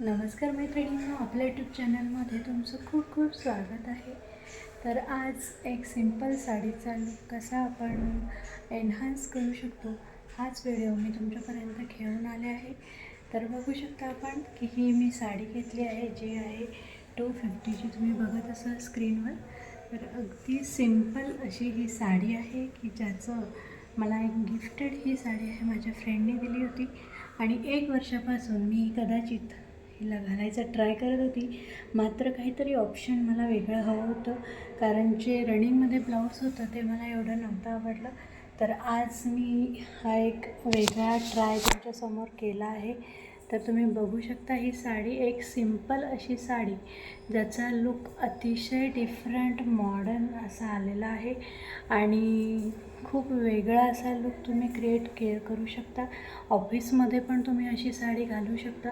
नमस्कार मैत्रिणींनो आपल्या यूट्यूब चॅनलमध्ये तुमचं खूप खूप स्वागत आहे. तर आज एक सिंपल साडीचा लुक कसा आपण एन्हान्स करू शकतो हाच व्हिडिओ मी तुमच्यापर्यंत घेऊन आले आहे. तर बघू शकता आपण की ही मी साडी घेतली आहे जी आहे टू फिफ्टीची तुम्ही बघत असाल स्क्रीनवर तर अगदी सिंपल अशी ही साडी आहे की ज्याचं मला एक गिफ्टेड ही साडी आहे माझ्या फ्रेंडने दिली होती. आणि एक वर्षापासून मी कदाचित हिला घालायचं ट्राय करत होती. मात्र काहीतरी ऑप्शन मला वेगळं हवं होतं. कारण जे रनिंगमध्ये ब्लाऊज होतं ते मला एवढं नव्हतं आवडलं. तर आज मी हा एक वेगळा ट्राय तुमच्यासमोर केला आहे. तर तुम्ही बघू शकता ही साडी एक सिंपल अशी साडी ज्याचा लुक अतिशय डिफरंट मॉडर्न असा आलेला आहे. आणि खूप वेगळा असा लुक तुम्ही क्रिएट के करू शकता. ऑफिसमध्ये पण तुम्ही अशी साडी घालू शकता.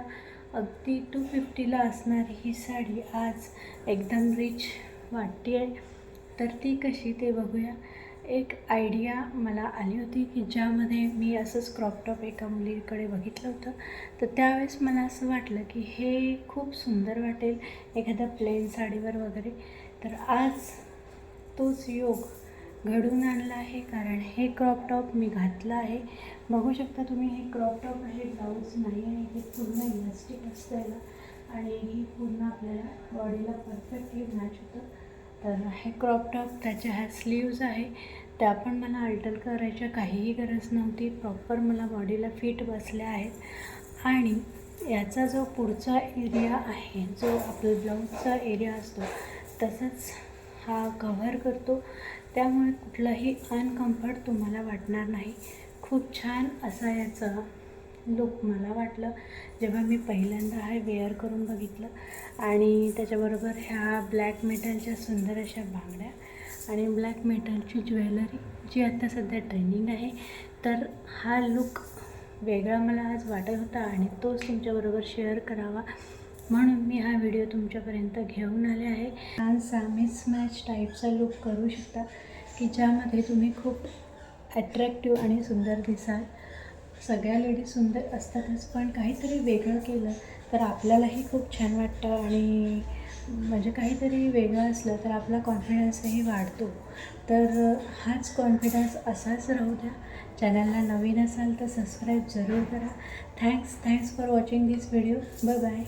अगदी टू फिफ्टीला असणारी ही साडी आज एकदम रिच वाटते आहे तर ती कशी ते बघूया. एक आयडिया मला आली होती की ज्यामध्ये मी असंच क्रॉपटॉप एका मुलीकडे बघितलं होतं. तर त्यावेळेस मला असं वाटलं की हे खूप सुंदर वाटेल एखाद्या प्लेन साडीवर वगैरे. तर आज तोच योग घडून आणला आहे. कारण हे क्रॉप टॉप मी घातलं आहे. बघू शकता तुम्ही हे क्रॉप टॉप आहे ब्लाऊज नाही आहे हे पूर्ण इलास्टिक असतं याला आणि ही पूर्ण आपल्याला बॉडीला परफेक्टली मॅच होतं. तर हे क्रॉप टॉप त्याच्या ह्या स्लीव्ज आहे. त्या पण मला अल्टर करायच्या काहीही गरज नव्हती. प्रॉपर मला बॉडीला फिट बसल्या आहेत. आणि याचा जो पुढचा एरिया आहे जो आपला ब्लाऊजचा एरिया असतो तसंच हा कव्हर करतो. त्यामुळे कुठलाही अनकम्फर्ट तुम्हाला वाटणार नाही. खूप छान असा याचा लुक मला वाटलं. जेव्हा मी पहिल्यांदा हा वेअर करून बघितलं आणि त्याच्याबरोबर ह्या ब्लॅक मेटलच्या सुंदर अशा बांगड्या आणि ब्लॅक मेटलची ज्वेलरी जी आत्ता सध्या ट्रेनिंग आहे तर हा लुक वेगळा मला आज वाटत होता आणि तोच तुमच्याबरोबर शेअर करावा. म्हणून मी हा व्हिडिओ तुमच्यापर्यंत घेऊन आले आहे. छानसा मिसमॅच टाईपचा लुक करू शकता की ज्यामध्ये तुम्ही खूप ॲट्रॅक्टिव्ह आणि सुंदर दिसाल. सगळ्या लेडीज सुंदर असतातच पण काहीतरी वेगळं केलं तर आपल्यालाही खूप छान वाटतं आणि म्हणजे काहीतरी वेगळं असलं तर आपला कॉन्फिडन्सही वाढतो. तर हाच कॉन्फिडन्स असाच राहू द्या. चॅनलला नवीन असाल तर सबस्क्राईब जरूर करा. Thanks thanks for watching this video bye bye